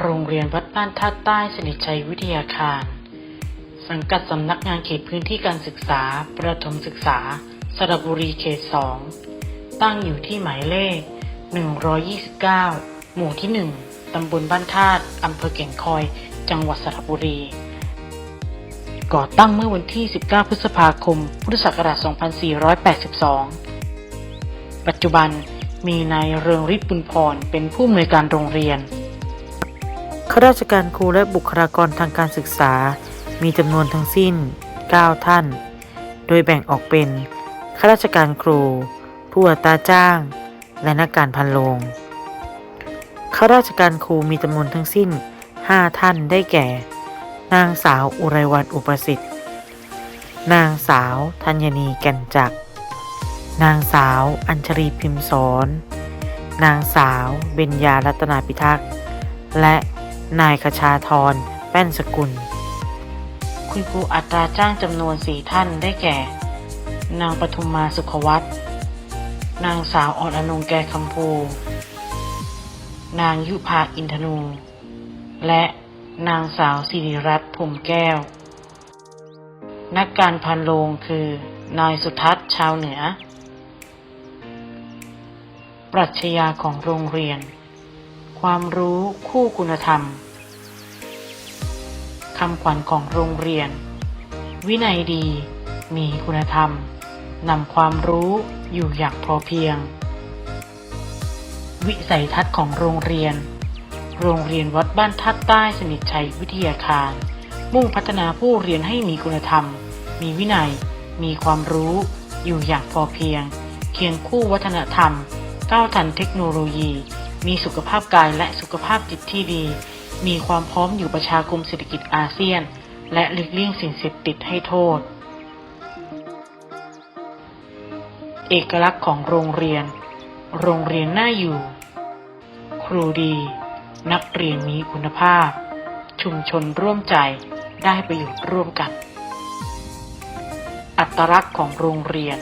โรงเรียนวัดบ้านท่าใต้สนิทชัยวิทยาคาร สังกัดสำนักงานเขตพื้นที่การศึกษา ประถมศึกษา สระบุรีเขต 2 ตั้งอยู่ที่หมายเลข 129 หมู่ที่ 1 ตำบลบ้านธาตุอำเภอเก่งคอย จังหวัดสระบุรี ก่อตั้งเมื่อวันที่ 19 พฤษภาคม พุทธศักราช 2482 ปัจจุบันมีนายเรืองฤทธิ์บุญพรเป็นผู้อำนวยการโรงเรียน ข้าราชการครูและบุคลากรทางการศึกษา มีจำนวนทั้งสิ้น 9 ท่าน โดยแบ่งออกเป็น ข้าราชการครู ผู้อัตราจ้าง และนักการพันโรงข้าราชการครูมีจำนวนทั้งสิ้น 5 ท่านได้แก่ นางสาวอุไรวันอุปสิทธิ์ นางสาวธัญณีแก่นจักร นางสาวอัญชรีพิมพ์สอน นางสาวเบญญารัตนาพิทักษ์ และ นายคชาธร แป้นสกุล คุณครูอัตราจ้างจำนวนสี่ท่านได้แก่ นางปทุมมาสุขวัตรนางสาวอ่อนอนงแก่คำพูนางยุพาอินทนู และนางสาวสิริรัตน์พรหมแก้ว นักการพันโรงคือ นายสุทัศน์ชาวเหนือ ปรัชญาของโรงเรียน ความรู้คู่คุณธรรมคำขวัญของโรงเรียน วินัยดี มีคุณธรรมนำความรู้อยู่อย่างพอเพียง วิสัยทัศน์ของโรงเรียน โรงเรียนวัดบ้านทัดใต้สนิทชัยวิทยาคาร มุ่งพัฒนาผู้เรียนให้มีคุณธรรม มีวินัย มีความรู้อยู่อย่างพอเพียง เคียงคู่วัฒนธรรม ก้าวทันเทคโนโลยี มีสุขภาพกายและสุขภาพจิตที่ดี มีความพร้อมอยู่ประชาคมเศรษฐกิจอาเซียน และหลีกเลี่ยงสิ่งเสพติดให้โทษ เอกลักษณ์ของโรงเรียน โรงเรียนน่าอยู่ ครูดี นักเรียนมีคุณภาพ ชุมชนร่วมใจได้ประโยชน์ร่วมกัน อัตลักษณ์ของโรงเรียน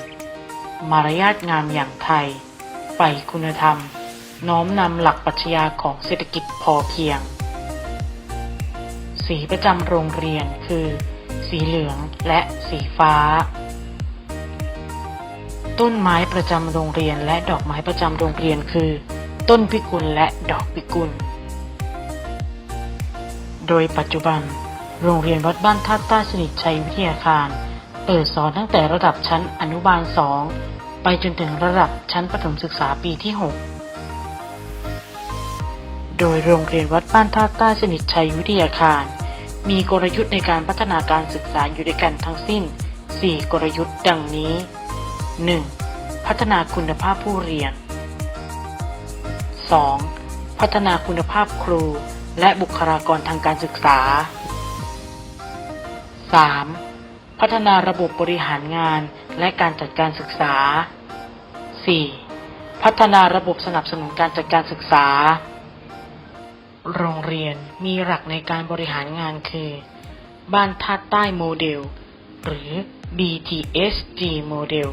มารยาทงามอย่างไทยใฝ่คุณธรรม น้อมนำหลักปรัชญาของเศรษฐกิจพอเพียง สีประจำโรงเรียนคือ สีเหลืองและสีฟ้า ต้นไม้ประจำโรงเรียนและดอกไม้ประจำโรงเรียนคือ ต้นพิกุลและดอกพิกุล โดยปัจจุบัน โรงเรียนวัดบ้านท่าใต้สนิทชัยวิทยาคาร เปิดสอนตั้งแต่ระดับชั้นอนุบาล 2 ไปจนถึงระดับชั้นประถมศึกษาปีที่ 6 โดยโรงเรียนวัดบ้านท่าใต้สนิทชัยวิทยาคาร มีกลยุทธ์ในการพัฒนาการศึกษาอยู่ด้วยกันทั้งสิ้น 4 กลยุทธ์ดังนี้ 1. พัฒนาคุณภาพผู้เรียน 2. พัฒนาคุณภาพครูและบุคลากรทางการศึกษา 3. พัฒนาระบบบริหารงานและการจัดการศึกษา 4. พัฒนาระบบสนับสนุนการจัดการศึกษา โรงเรียนมีหลักในการบริหารงานคือ บ้านท่าใต้โมเดล หรือ BTSG โมเดล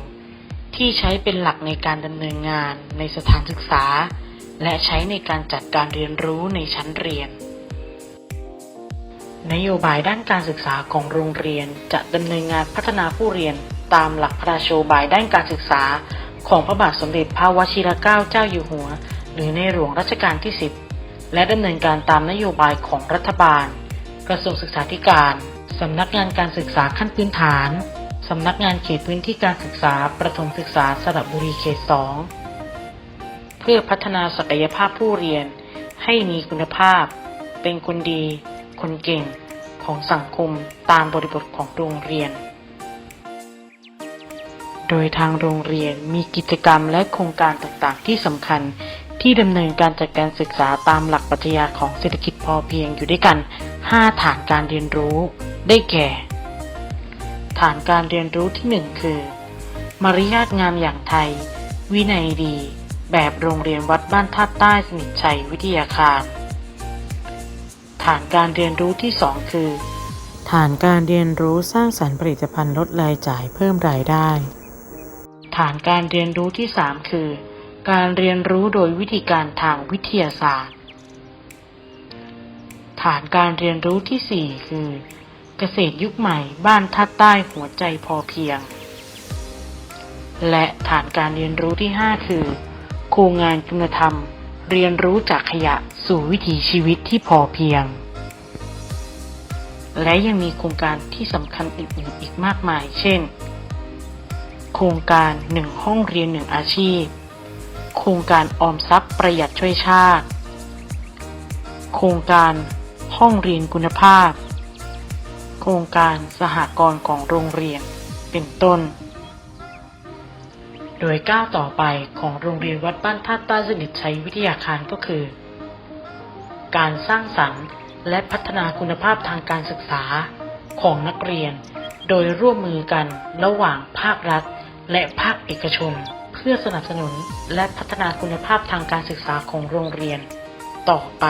ที่ใช้เป็นหลักในการดำเนินงานในสถานศึกษา และใช้ในการจัดการเรียนรู้ในชั้นเรียน นโยบายด้านการศึกษาของโรงเรียนจะดำเนินงานพัฒนาผู้เรียนตามหลักพระราชโยบายด้านการศึกษา ของพระบาทสมเด็จพระวชิรเกล้าเจ้าอยู่หัว หรือในหลวงรัชกาลที่ 10 และดำเนินการตามนโยบายของรัฐบาล กระทรวงศึกษาธิการ สำนักงานการศึกษาขั้นพื้นฐาน สำนักงานเขตพื้นที่การศึกษา ประถมศึกษาสระบุรีเขต 2 เพื่อพัฒนาศักยภาพผู้เรียนให้มีคุณภาพ เป็นคนดี คนเก่ง ของสังคมตามบริบทของโรงเรียน โดยทางโรงเรียนมีกิจกรรมและโครงการต่างๆ ที่สำคัญ ที่ดำเนินการจัดการศึกษาตามหลักปรัชญาของเศรษฐกิจพอเพียงอยู่ด้วยกัน 5 ฐานการเรียนรู้ ได้แก่ ฐานการเรียนรู้ที่ 1 คือ มารยาทงามอย่างไทย วินัยดี แบบโรงเรียนวัดบ้านท่าใต้สนิทชัยวิทยาคาร ฐานการเรียนรู้ที่ 2 คือ ฐานการเรียนรู้สร้างสรรค์ผลิตภัณฑ์ลดรายจ่ายเพิ่มรายได้ ฐานการเรียนรู้ที่ 3 คือ การเรียนรู้โดยวิธีการทางวิทยาศาสตร์ ฐานการเรียนรู้ที่ 4 คือ เกษตรยุคใหม่บ้านทัดใต้หัวใจพอเพียง และฐานการเรียนรู้ที่ 5 คือ โครงงานคุณธรรม เรียนรู้จากขยะสู่วิถีชีวิตที่พอเพียง และยังมีโครงการที่สำคัญอื่นๆอีกมากมาย เช่น โครงการหนึ่งห้องเรียนหนึ่งอาชีพ โครงการออมทรัพย์ประหยัดช่วยชาติ โครงการห้องเรียนคุณภาพ โครงการสหกรณ์ของโรงเรียน เป็นต้น โดยก้าวต่อไปของโรงเรียนวัดบ้านท่าใต้สนิทชัยวิทยาคารก็คือ การสร้างสรรค์และพัฒนาคุณภาพทางการศึกษาของนักเรียน โดยร่วมมือกันระหว่างภาครัฐและภาคเอกชน เพื่อสนับสนุนและพัฒนาคุณภาพทางการศึกษาของโรงเรียนต่อไป